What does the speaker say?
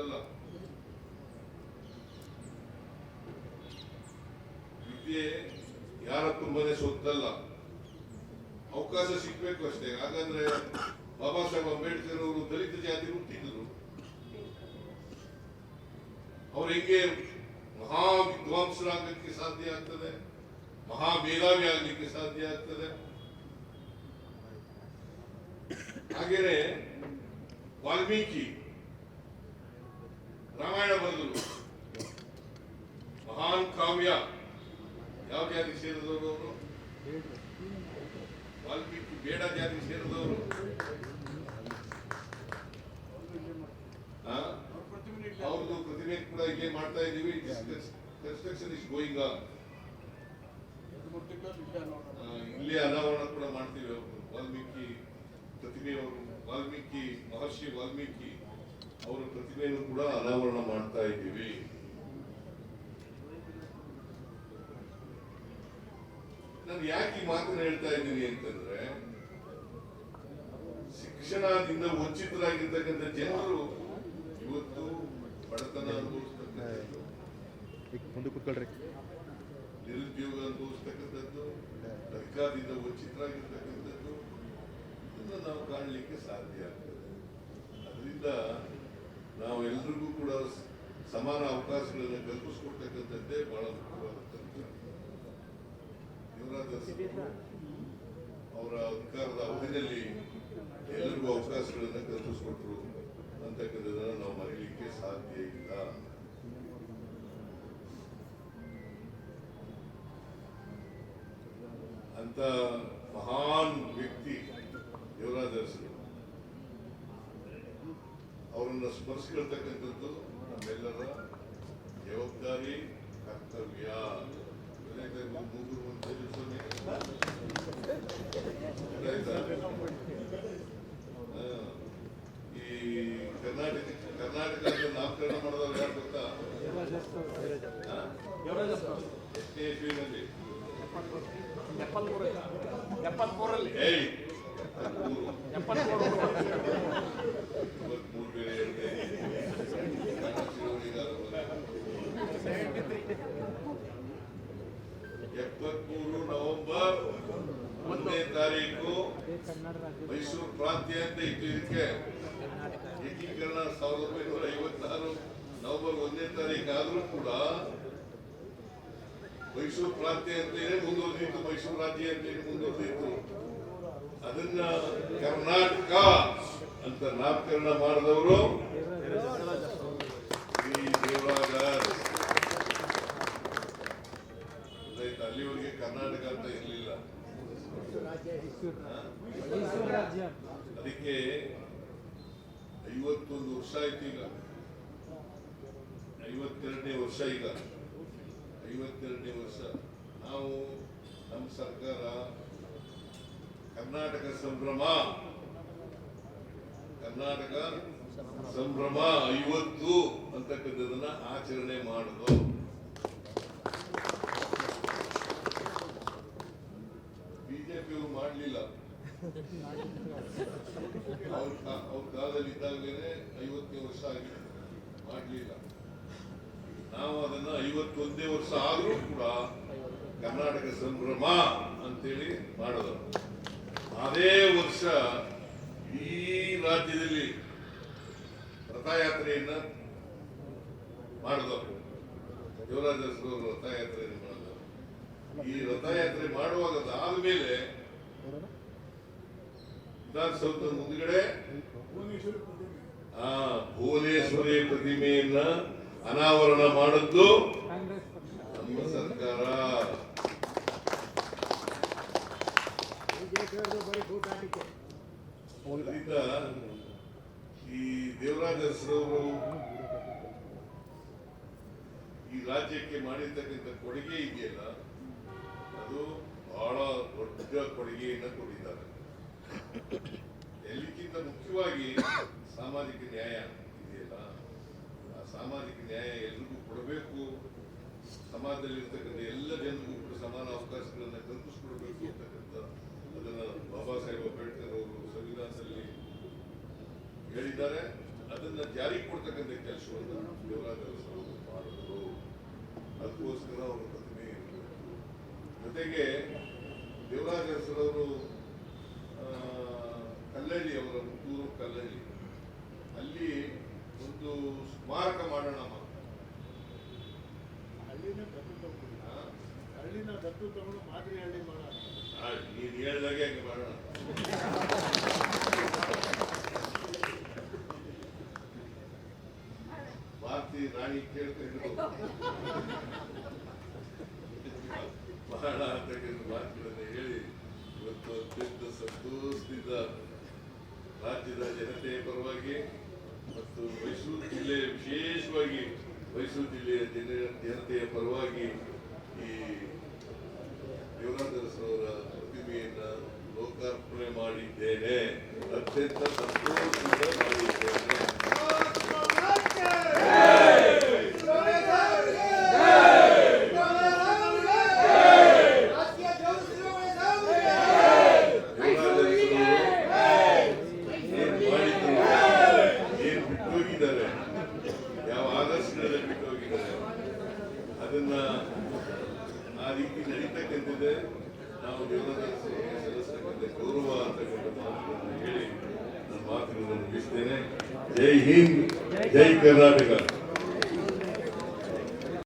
ಸೊತ್ತಲ್ಲ ವಿದ್ಯೆ ಯಾರ ತುಂಬನೇ ಸೊತ್ತಲ್ಲ. ಅವಕಾಶ ಸಿಗ್ಬೇಕು ಅಷ್ಟೇ. ಹಾಗಂದ್ರೆ ಬಾಬಾ ಸಾಹೇಬ್ ಅಂಬೇಡ್ಕರ್ ಅವರು ದಲಿತ ಜಾತಿ ಹುಟ್ಟಿದ್ರು. ಅವ್ರು ಹೆಂಗೆ ಮಹಾ ವಿದ್ವಾಂಸರಾಗಲಿಕ್ಕೆ ಸಾಧ್ಯ ಆಗ್ತದೆ? ಮಹಾ ಮೇಧಾವಿ ಆಗ್ಲಿಕ್ಕೆ ಸಾಧ್ಯ ಆಗ್ತದೆ? ಹಾಗೇನೆ ವಾಲ್ಮೀಕಿ ರಾಮಾಯಣ ಬರೆದರು ಮಹಾನ್ ಕಾವ್ಯ ಯಾವ ಜಾತಿಗೆ ಸೇರಿದವರು ಅವರು ವಾಲ್ಮೀಕಿ ಬೇಡ ಜಾತಿಗೆ ಸೇರಿದವರು? ಅವ್ರದ್ದು ಪ್ರತಿಮೆ ಕೂಡ ಹೀಗೆ ಮಾಡ್ತಾ ಇದೀವಿ ಕನ್ಸ್ಟ್ರಕ್ಷನ್ ಇಸ್ ಗೋಯಿಂಗ್ ಇಲ್ಲಿ ಅನಾವರಣ ಕೂಡ ಮಾಡ್ತೀವಿ ವಾಲ್ಮೀಕಿ ವಾಲ್ಮೀಕಿ ಪ್ರತಿಭೆಯವರು ವಾಲ್ಮೀಕಿ ಮಹರ್ಷಿ ವಾಲ್ಮೀಕಿ ಅವರ ಪ್ರತಿಭೆಯನ್ನು ಕೂಡ ಅನಾವರಣ ಮಾಡ್ತಾ ಇದ್ದೀವಿ ಯಾಕೆ ಈ ಮಾತನ್ನ ಹೇಳ್ತಾ ಇದ್ದೀನಿ ಅಂತಂದ್ರೆ ಶಿಕ್ಷಣದಿಂದ ವಂಚಿತರಾಗಿರ್ತಕ್ಕಂಥ ಜನರು ಇವತ್ತು ಬಡತನ ಅನುಭವಿಸ್ತಕ್ಕಂಥದ್ದು. ನಿರುದ್ಯೋಗ ಅನುಭವಿಸ್ತಕ್ಕಂಥದ್ದು ಸರ್ಕಾರದಿಂದ ವಂಚಿತರಾಗಿರ್ತಕ್ಕಂಥದ್ದು ಇದನ್ನು ನಾವು ಕಾಣಲಿಕ್ಕೆ ಸಾಧ್ಯ ಆಗ್ತದೆ. ಅದರಿಂದ ನಾವು ಎಲ್ರಿಗೂ ಕೂಡ ಸಮಾನ ಅವಕಾಶಗಳನ್ನು ಕಲ್ಪಿಸ್ಕೊಡ್ತಕ್ಕಂಥದ್ದೇ ಬಹಳ ಮುಖ್ಯವಾದಂಥ ಅವರ ಅಧಿಕಾರದ ಅವಧಿಯಲ್ಲಿ ಎಲ್ಲರಿಗೂ ಅವಕಾಶಗಳನ್ನು ಕಲ್ಪಿಸಿಕೊಟ್ರು ಅಂತಕ್ಕಂಥದ್ದನ್ನು ನಾವು ಮರೀಲಿಕ್ಕೆ ಸಾಧ್ಯ ಇಲ್ಲ. ಅಂತ ಮಹಾನ್ ವ್ಯಕ್ತಿ ಯುವರಾಜ ಅರಸರು ಅವರನ್ನು ಸ್ಮರಿಸಿಕೊಳ್ತಕ್ಕಂಥದ್ದು ನಮ್ಮೆಲ್ಲರ ಜವಾಬ್ದಾರಿ, ಕರ್ತವ್ಯ. ಈ ಕರ್ನಾಟಕ ಕರ್ನಾಟಕದ ನಾಮಕರಣ ಮಾಡಿದವ್ರು ಯಾರು ಗೊತ್ತಾ ಹಾ? ಎಷ್ಟನೇ ಇಸ್ವಿನಲ್ಲಿ ಎಪ್ಪತ್ಮೂರಲ್ಲಿ ಎಪ್ಪತ್ಮೂರು ಮೂರು ಬೇರೆ ಎರಡನೇ ಎಪ್ಪತ್ಮೂರು ನವೆಂಬರ್ ಒಂದನೇ ತಾರೀಕು ಮೈಸೂರು ಪ್ರಾಂತ್ಯ ಅಂತ ಇಟ್ಟಿದ್ದಕ್ಕೆ ಏಕೀಕರಣ ಸಾವಿರದ ಒಂಬೈನೂರ ಐವತ್ತಾರು ನವೆಂಬರ್ ಒಂದನೇ ತಾರೀಕು ಆದ್ರೂ ಕೂಡ ಮೈಸೂರು ಪ್ರಾಂತ್ಯ ಅಂತೇನೆ ಮುಂದುವರೆದಿತ್ತು, ಮೈಸೂರು ರಾಜ್ಯ ಅಂತೇನೆ ಮುಂದುವರೆದಿತ್ತು, ಅದನ್ನ ಕರ್ನಾಟಕ ಅಂತ ನಾಮಕರಣ ಮಾಡಿದವರು? ಅಲ್ಲಿವರೆಗೆ ಕರ್ನಾಟಕ ಅಂತ ಇರಲಿಲ್ಲ ಅದಕ್ಕೆ ಐವತ್ತೊಂದು ವರ್ಷ ಆಯ್ತು ಈಗ. ಐವತ್ತೆರಡನೇ ವರ್ಷ ಈಗ. ಐವತ್ತೆರಡನೇ ವರ್ಷ. ನಾವು ನಮ್ಮ ಸರ್ಕಾರ ಕರ್ನಾಟಕ ಸಂಭ್ರಮ. ಕರ್ನಾಟಕ ಸಂಭ್ರಮ ಐವತ್ತು ಅಂತಕ್ಕಂಥದನ್ನ ಆಚರಣೆ ಮಾಡುದು. ಅವರು ಮಾಡಲಿಲ್ಲ. ಅವ್ರ ಕಾಲದಲ್ಲಿ ಇದ್ದಾಗಲೇ ಐವತ್ತನೇ ವರ್ಷ ಆಗಿದೆ ಮಾಡಲಿಲ್ಲ. ನಾವು ಅದನ್ನ ಐವತ್ತೊಂದೇ ವರ್ಷ ಆದರೂ ಕೂಡ ಕರ್ನಾಟಕ ಸಂಭ್ರಮ ಅಂತೇಳಿ ಮಾಡೋದು. ಅದೇ ವರ್ಷ ಈ ರಾಜ್ಯದಲ್ಲಿ ರಥಯಾತ್ರೆಯನ್ನ ಮಾಡಿದವರು. ಅವರು ರಥಯಾತ್ರೆಯನ್ನು ಮಾಡಿದವರು. ಈ ರಥಯಾತ್ರೆ ಮಾಡುವಾಗ ಅದಾದ್ಮೇಲೆ ವಿಧಾನಸೌಧದ ಮುಂದ್ಗಡೆ ಆ ಭುವನೇಶ್ವರಿ ಪ್ರತಿಮೆಯನ್ನ ಅನಾವರಣ ಮಾಡದ್ದು ನಮ್ಮ ಸರ್ಕಾರ. ಈ ದೇವರಾಜ ಈ ರಾಜ್ಯಕ್ಕೆ ಮಾಡಿರ್ತಕ್ಕಂಥ ಕೊಡುಗೆ ಇದೆಯಲ್ಲ, ಅದು ಬಹಳ ದೊಡ್ಡ ಕೊಡುಗೆಯನ್ನು ಕೊಟ್ಟಿದ್ದಾರೆ. ಎಲ್ಲಕ್ಕಿಂತ ಮುಖ್ಯವಾಗಿ ಸಾಮಾಜಿಕ ನ್ಯಾಯ ಇದೆಯಲ್ಲ ಆ ಸಾಮಾಜಿಕ ನ್ಯಾಯ ಎಲ್ರಿಗೂ ಕೊಡಬೇಕು. ಸಮಾಜದಲ್ಲಿರ್ತಕ್ಕಂಥ ಎಲ್ಲ ಜನರಿಗೂ ಕೂಡ ಸಮಾನ ಅವಕಾಶಗಳನ್ನ ಕಲ್ಪಿಸ್ಕೊಡ್ಬೇಕು ಅಂತಕ್ಕಂಥ ಅದನ್ನ ಬಾಬಾ ಸಾಹೇಬ್ ಅಂಬೇಡ್ಕರ್ ಅವರು ಸಂವಿಧಾನದಲ್ಲಿ ಹೇಳಿದ್ದಾರೆ. ಅದನ್ನ ಜಾರಿ ಕೊಡ್ತಕ್ಕಂಥ ಕೆಲಸವನ್ನು ದೇವರಾಜ ಮಾಡಿದ್ರು. ಅದಕ್ಕೋಸ್ಕರ ಅವರು ಪ್ರತಿಮೆ ಜೊತೆಗೆ ದೇವರಾಜ ಆ, ಕಲ್ಲಳ್ಳಿ ಅವರ ಹುಟ್ಟೂರು ಕಲ್ಲಳ್ಳಿ ಅಲ್ಲಿ ಒಂದು ಸ್ಮಾರಕ ಮಾಡೋಣ ಅಂತ. ಹಳ್ಳಿನ ದತ್ತು ತಗೊಂಡು. ಹಳ್ಳಿನ ದತ್ತು ತಗೊಂಡು ಮಾದರಿ ಹಳ್ಳಿ ಮಾಡೋಣ. ಆ, ನೀನ್ ಹೇಳ್ದಾಗೆ ಹಂಗೆ ಮಾಡೋಣ. ಮಾರ್ತಿ ರಾಣಿ ಕೇಳ್ಕೊಂಡು ಬಹಳ ಮಾತುಗಳನ್ನು ಹೇಳಿ ಇವತ್ತು ಅತ್ಯಂತ ಸಂತೋಷದಿಂದ ರಾಜ್ಯದ ಜನತೆಯ ಪರವಾಗಿ ಮತ್ತು ಮೈಸೂರು ಜಿಲ್ಲೆ ವಿಶೇಷವಾಗಿ ಮೈಸೂರು ಜಿಲ್ಲೆಯ ಜನ, ಜನತೆಯ ಪರವಾಗಿ ಈ ದೇವರಾಜರಸವರ ಪ್ರತಿಮೆಯನ್ನು ಲೋಕಾರ್ಪಣೆ ಮಾಡಿದ್ದೇನೆ. ಅತ್ಯಂತ ಸಂತೋಷದಿಂದ ಮಾಡಿದ್ದೇನೆ. ರೀತಿ ನಾವು ಸಲ್ಲಿಸ್ತಕ್ಕಂಥ ಗೌರವ ಅಂತಕ್ಕಂಥ ಮಾತುಗಳನ್ನು ಹೇಳಿ ನನ್ನ ಮಾತುಗಳನ್ನು ಮುಗಿಸ್ತೇನೆ. ಜೈ ಹಿಂದ್ ಜೈ ಕರ್ನಾಟಕ.